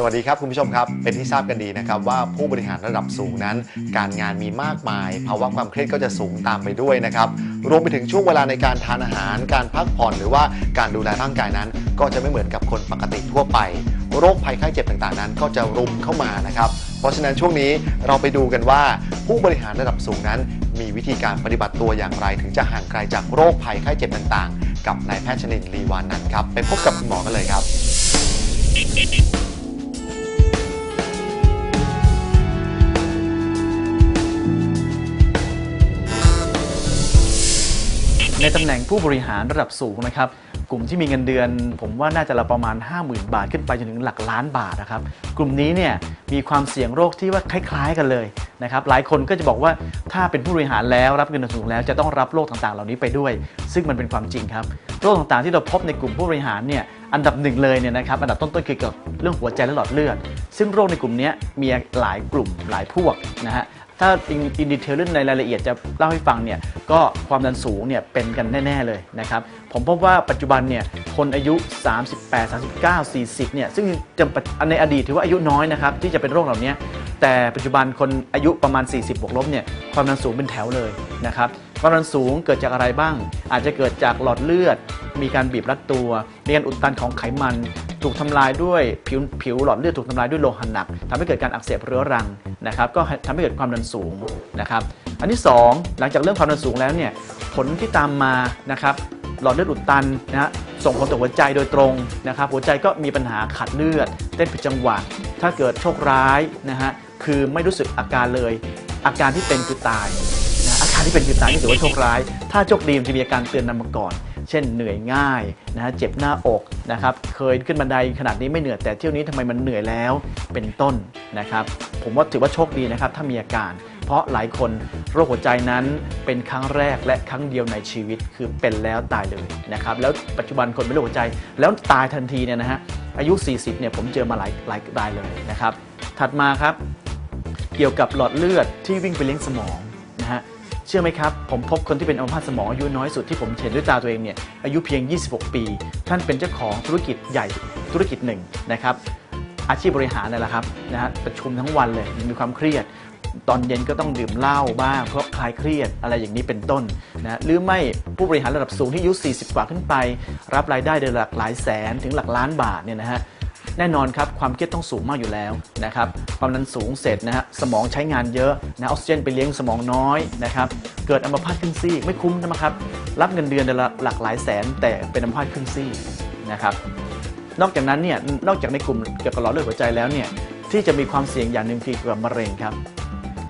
สวัสดีครับคุณผู้ชมครับ เป็นที่ทราบกันดีนะครับว่าผู้บริหารระดับสูงนั้น การงานมีมากมายภาวะความเครียดก็จะสูงตามไปด้วยนะครับรวมไปถึงช่วงเวลาในการทานอาหาร การพักผ่อนหรือว่าการดูแลร่างกายนั้น ก็จะไม่เหมือนกับคนปกติทั่วไป โรคภัยไข้เจ็บต่างๆนั้น ก็จะรุมเข้ามานะครับเพราะฉะนั้นช่วงนี้เราไปดูกันว่า ผู้บริหารระดับสูงนั้น มีวิธีการปฏิบัติตัวอย่างไร ถึงจะห่างไกลจากโรคภัยไข้เจ็บต่างๆ กับนายแพทย์ชนินทร์ลีวานันท์ครับไปพบกับคุณหมอกันเลยครับ ในตำแหน่งผู้บริหารระดับสูงนะครับกลุ่มที่มีเงินเดือน ผมว่าน่าจะละประมาณ 50,000 บาทขึ้นไปจนถึงหลักล้านบาทนะครับกลุ่มนี้เนี่ยมีความเสี่ยงโรคที่ว่าคล้ายๆกันเลยนะครับหลายคนก็จะบอกว่าถ้าเป็นผู้บริหารแล้วรับเงินสูงแล้วจะต้องรับโรคต่างๆ เหล่านี้ไปด้วย ซึ่งมันเป็นความจริงครับโรคต่างๆที่เราพบในกลุ่มผู้บริหารเนี่ยอันดับหนึ่งเลยเนี่ยนะครับอันดับต้นๆคือเกี่ยวกับเรื่องหัวใจและหลอดเลือด ซึ่งโรคในกลุ่มนี้มีหลายกลุ่มหลายพวกนะฮะ ถ้าอินอินดีเทลเรื่องในรายละเอียดจะเล่าให้ฟังเนี่ยก็ความดันสูงเนี่ยเป็นกันแน่ ๆ เลยนะครับ ผมพบว่าปัจจุบันเนี่ยคนอายุ 38 39 40เนี่ยซึ่งจะในอดีตถือว่าอายุน้อยนะครับที่จะเป็นโรคเหล่านี้แต่ปัจจุบันคนอายุประมาณ 40 บวกลบเนี่ยความดันสูงเป็นแถวเลยนะครับความดันสูงเกิดจากอะไรบ้าง อาจจะเกิดจากหลอดเลือด มีการบีบรัดตัว มีการอุดตันของไขมัน ถูกทำลายด้วยผิวผิวหลอดเลือดถูกทำลายด้วยโลหะหนักทำให้เกิดการอักเสบเรื้อรัง นะครับก็ทำให้เกิดความดันสูงนะครับอันที่ 2 หลังจากเรื่องความดันสูงแล้วเนี่ยผลที่ตามมานะครับหลอดเลือดอุดตันนะฮะส่งผลต่อหัวใจโดยตรงนะครับหัวใจก็มีปัญหาขาดเลือด เต้นผิดจังหวะ ถ้าเกิดโชคร้ายนะฮะคือไม่รู้สึกอาการเลย อาการที่เป็นคือตายนะอาการที่เป็นคือตายนี่ถือว่าโชคร้าย ถ้าโชคดีมันจะมีอาการเตือนนำมาก่อน เช่นเหนื่อยง่ายนะฮะเจ็บหน้าอกนะครับเคยขึ้นบันไดขนาดนี้ไม่เหนื่อยแต่เที่ยวนี้ทำไมมันเหนื่อยแล้วเป็นต้นนะครับผมว่าถือว่าโชคดีนะครับถ้ามีอาการ เพราะหลายคนโรคหัวใจนั้นเป็นครั้งแรกและครั้งเดียวในชีวิตคือเป็นแล้วตายเลยนะครับแล้วปัจจุบันคนเป็นโรคหัวใจ แล้วตายทันทีเนี่ยนะฮะอายุ 40เนี่ยผมเจอมาหลายหลายรายเลยนะครับถัดมาครับเกี่ยวกับหลอดเลือดที่วิ่งไปเลี้ยงสมองนะฮะ เชื่อไหมครับ ผมพบคนที่เป็นอัมพาตสมองอายุน้อยสุดที่ผมเห็นด้วยตาตัวเองเนี่ยอายุเพียง 26 ปี ท่านเป็นเจ้าของธุรกิจใหญ่ธุรกิจหนึ่งนะครับอาชีพบริหารนั่นแหละครับนะฮะประชุมทั้งวันเลยมีความเครียด ตอนเย็นก็ต้องดื่มเหล้าบ้างเพราะคลายเครียดอะไรอย่างนี้เป็นต้นนะหรือไม่ผู้บริหารระดับสูงที่อายุ 40 กว่าขึ้นไป รับรายได้เดือนหลักหลายแสนถึงหลักล้านบาทเนี่ยนะฮะ แน่นอนครับความเครียดต้องสูงมากอยู่แล้วนะครับความดันสูงเสร็จนะฮะสมองใช้งานเยอะนะออกซิเจนไปเลี้ยงสมองน้อยนะครับเกิดอัมพาตครึ่งซีกไม่คุ้มนะครับรับเงินเดือนเดือนละหลักหลายแสน แต่เป็นอัมพาตครึ่งซีกนะครับนอกจากนั้นเนี่ยนอกจากในกลุ่มเกี่ยวกับหลอดเลือดหัวใจแล้วเนี่ยที่จะมีความเสี่ยงอย่างหนึ่งคือเกี่ยวกับมะเร็งครับ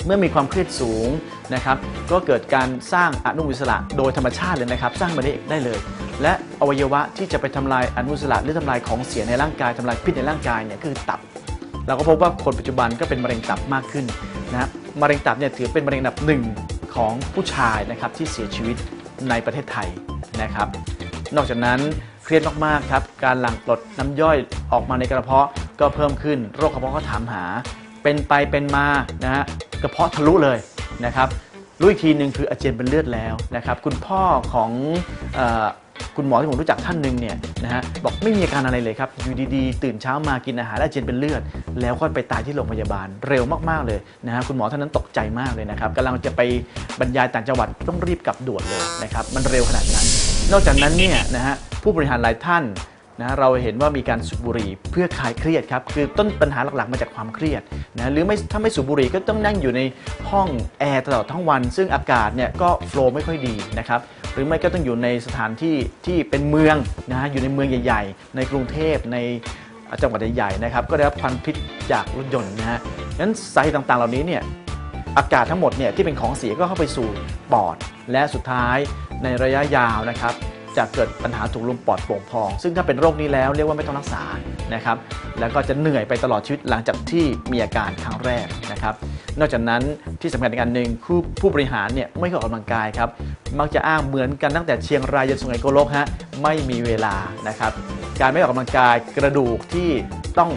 เมื่อมีความเครียดสูงนะครับก็เกิดการสร้างอนุมูลอิสระโดยธรรมชาติเลยนะครับ สร้างมาได้ได้เลย และอวัยวะที่จะไปทำลายอนุมูลอิสระหรือทำลายของเสียในร่างกายทำลายพิษในร่างกายเนี่ยคือตับ เราก็พบว่าคนปัจจุบันก็เป็นมะเร็งตับมากขึ้นนะครับมะเร็งตับเนี่ยถือเป็นมะเร็งอันดับหนึ่งของผู้ชายนะครับที่เสียชีวิตในประเทศไทยนะครับ นอกจากนั้นเครียดมากๆครับการหลั่งกรดน้ำย่อยออกมาในกระเพาะก็เพิ่มขึ้น โรคกระเพาะก็ถามหา เป็นไปเป็นมานะฮะกระเพาะทะลุเลยนะครับรู้อีกทีหนึ่งคืออาเจียนเป็นเลือดแล้วนะครับ คุณพ่อของอ คุณหมอที่ผมรู้จักท่านหนึ่งเนี่ยนะฮะบอกไม่มีอาการอะไรเลยครับอยู่ดีๆ ตื่นเช้ามากินอาหารแล้วเจียนเป็นเลือด แล้วก็ไปตายที่โรงพยาบาลเร็วมากๆเลยนะฮะคุณหมอท่านนั้นตกใจมากเลยนะครับกำลังจะไปบรรยายต่างจังหวัดต้องรีบกลับด่วนเลยนะครับมันเร็วขนาดนั้น นอกจากนั้นเนี่ยนะฮะผู้บริหารหลายท่านนะเราเห็นว่ามีการสูบบุหรี่เพื่อคลายเครียดครับคือต้นปัญหาหลักๆมาจากความเครียดนะหรือไม่ถ้าไม่สูบบุหรี่ก็ต้องนั่งอยู่ในห้องแอร์ตลอดทั้งวัน ซึ่งอากาศเนี่ยก็โฟล์ไม่ค่อยดีนะครับ รือไม่ก็ต้องอยู่ในสถานที่ที่เป็นเมืองนะฮะอยู่ในเมืองใหญ่ ๆ ในกรุงเทพในจังหวัดใหญ่ๆนะครับก็ได้รับควันพิษจากรถยนต์นะฮะงั้นสาเหตุต่างๆ เหล่านี้เนี่ยอากาศทั้งหมดเนี่ยที่เป็นของเสียก็เข้าไปสู่ปอด และสุดท้ายในระยะยาวนะครับ จะเกิดปัญหาถุงลมปอดโป่งพอง ซึ่งถ้าเป็นโรคนี้แล้วเรียกว่าไม่ต้องรักษานะครับแล้วก็จะเหนื่อยไปตลอดชีวิตหลังจากที่มีอาการครั้งแรกนะครับนอกจากนั้นที่สำคัญอีกอันหนึ่งคือผู้บริหารเนี่ยไม่ค่อยออกกำลังกายครับมักจะอ้างเหมือนกันตั้งแต่เชียงรายยันสุไหงโกลกฮะไม่มีเวลานะครับการไม่ออกกำลังกายกระดูกที่ต้อง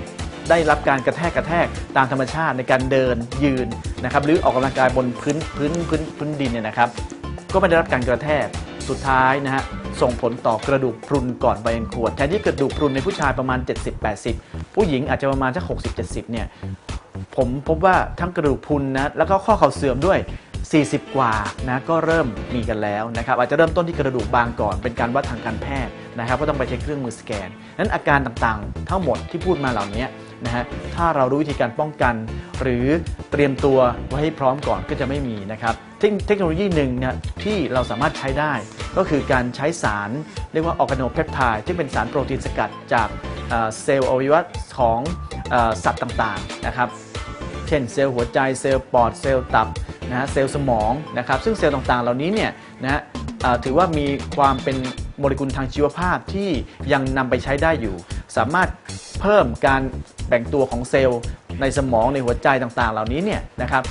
ได้รับการกระแทกกระแทกตามธรรมชาติในการเดินยืนนะครับหรือออกกำลังกายบนพื้นพื้นพื้นพื้นดินเนี่ยนะครับ ก็ไม่ได้รับการกระแทกสุดท้ายนะฮะ ส่งผลต่อกระดูกพรุนก่อนวัยอันควรแทนที่กระดูกพรุนในผู้ชายประมาณ 70-80 ผู้หญิงอาจจะประมาณสัก60-70 เนี่ยผมพบว่าทั้งกระดูกพรุนนะแล้วก็ข้อเข่าเสื่อมด้วย 40 กว่านะก็เริ่มมีกันแล้วนะครับอาจจะเริ่มต้นที่กระดูกบางก่อนเป็นการวัดทางการแพทย์นะครับก็ต้องไปใช้เครื่องมือสแกนนั้นอาการต่างๆ ทั้งหมดที่พูดมาเหล่านี้นะฮะถ้าเรารู้วิธีการป้องกัน หรือเตรียมตัวไว้ให้พร้อมก่อนก็จะไม่มีนะครับ เทคโนโลยีหนึ่งเนะที่เราสามารถใช้ได้ ก็คือการใช้สารเรียกว่าออร์แกโนเพปไทด์ที่เป็นสารโปรตีนสกัดจากเซลล์อวัยวะของอสัตว์ต่างๆนะครับเช่นเซลล์หัวใจเซลล์ปอดเซลล์ตับนะฮะเซลล์สมองนะครับซึ่งเซลล์ต่างๆ เหล่านี้เนี่ยนะฮะถือว่ามีความเป็นโมเลกุลทางชีวภาพที่ยังนำไปใช้ได้อยู่ สามารถเพิ่มการแบ่งตัวของเซลล์ในสมองในหัวใจต่างๆ เหล่านี้เนี่ยนะครับ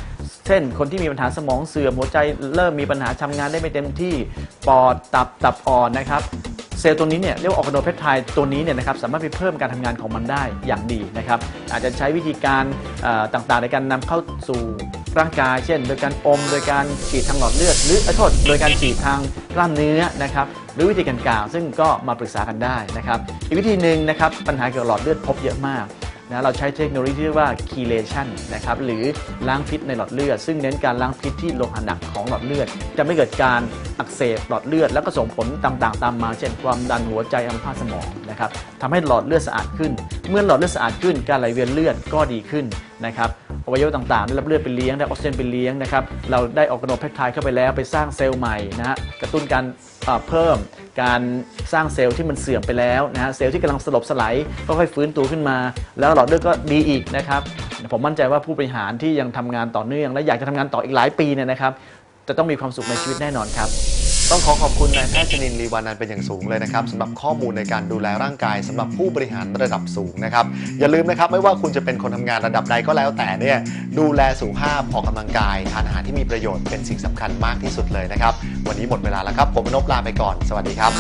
เช่น คนที่มีปัญหาสมองเสื่อมหัวใจเริ่มมีปัญหาทำงานได้ไม่เต็มที่ปอดตับตับอ่อนนะครับเซลล์ตัวนี้เนี่ยเรียกว่าออร์แกโนเพปไทด์ตัวนี้เนี่ยนะครับสามารถไปเพิ่มการทำงานของมันได้อย่างดีนะครับอาจจะใช้วิธีการเอ่อต่างๆในการนำเข้าสู่ร่างกาย เช่น โดยการอมโดยการฉีดทางหลอดเลือดหรือเอ่อโทษโดยการฉีดทางกล้ามเนื้อนะครับหรือวิธีการกล่าว ซึ่งก็มาปรึกษากันได้นะครับอีกวิธีหนึ่งนะครับปัญหาเกี่ยวกับหลอดเลือดพบเยอะมาก นะเราใช้เทคโนโลยีที่เรียกว่า chelation นะครับหรือล้างพิษในหลอดเลือด ซึ่งเน้นการล้างพิษที่โลหะหนักของหลอดเลือด จะไม่เกิดการอักเสบหลอดเลือด แล้วก็ส่งผลต่างๆ ตามมา เช่นความดันหัวใจอัมพาตสมองนะครับทำให้หลอดเลือดสะอาดขึ้น เมื่อหลอดเลือดสะอาดขึ้นการไหลเวียนเลือดก็ดีขึ้นนะครับ อวัยวะต่างๆ ได้รับเลือดไปเลี้ยงได้ออกซิเจนไปเลี้ยงนะครับเราได้ออกกระโนเพปไทด์เข้าไปแล้วไปสร้างเซลล์ใหม่นะฮะกระตุ้นการเพิ่มการสร้างเซลล์ที่มันเสื่อมไปแล้วนะฮะเซลล์ที่กำลังสลบสลายก็ค่อยฟื้นตัวขึ้นมา แล้วหลอดเลือดก็ดีอีกนะครับผมมั่นใจว่าผู้บริหารที่ยังทำงานต่อเนื่อง และอยากจะทำงานต่ออีกหลายปีเนี่ยนะครับจะต้องมีความสุขในชีวิตแน่นอนครับ ต้องขอขอบคุณนายแพทย์ชนินทร์ลีวานันท์เป็นอย่างสูงเลยนะครับสำหรับข้อมูลในการดูแลร่างกายสำหรับผู้บริหารระดับสูงนะครับ อย่าลืมนะครับไม่ว่าคุณจะเป็นคนทำงานระดับใดก็แล้วแต่เนี่ยดูแลสุขภาพออกกำลังกาย ทานอาหารที่มีประโยชน์เป็นสิ่งสำคัญมากที่สุดเลยนะครับ วันนี้หมดเวลาแล้วครับ ผมนพลาไปก่อน สวัสดีครับ